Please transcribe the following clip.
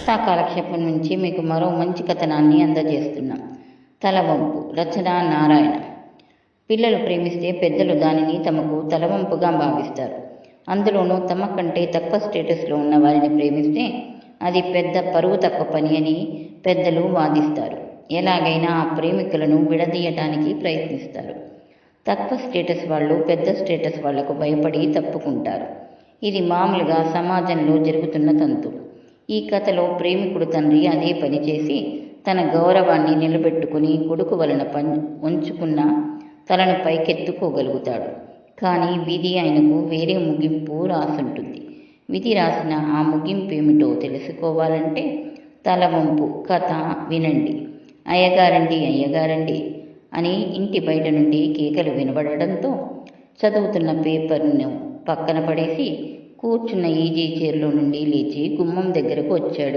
కథా కాలక్షేపం నుంచి మీకు మరో మంచి కథనాన్ని అందజేస్తున్నాం. తలవంపు రచన నారాయణ. పిల్లలు ప్రేమిస్తే పెద్దలు దానిని తమకు తలవంపుగా భావిస్తారు. అందులోనూ తమ కంటే తక్కువ స్టేటస్లో ఉన్న వారిని ప్రేమిస్తే అది పెద్ద పరువు తక్కువ పని అని పెద్దలు వాదిస్తారు. ఎలాగైనా ఆ ప్రేమికులను విడదీయటానికి ప్రయత్నిస్తారు. తక్కువ స్టేటస్ వాళ్ళు పెద్ద స్టేటస్ వాళ్ళకు భయపడి తప్పుకుంటారు. ఇది మామూలుగా సమాజంలో జరుగుతున్న తంతు. ఈ కథలో ప్రేమికుడు తండ్రి అదే పని చేసి తన గౌరవాన్ని నిలబెట్టుకుని కొడుకు వలన పం ఉంచుకున్న తలను పైకెత్తుకోగలుగుతాడు. కానీ విధి ఆయనకు వేరే ముగింపు రాసుంటుంది. విధి రాసిన ఆ ముగింపు ఏమిటో తెలుసుకోవాలంటే తల వంపు కథ వినండి. అయ్యగారండి అయ్యగారండి అని ఇంటి బయట నుండి కేకలు వినబడడంతో చదువుతున్న పేపర్ను పక్కన పడేసి కూర్చున్న ఈజీ చైర్లో నుండి లేచి గుమ్మం దగ్గరకు వచ్చాడు.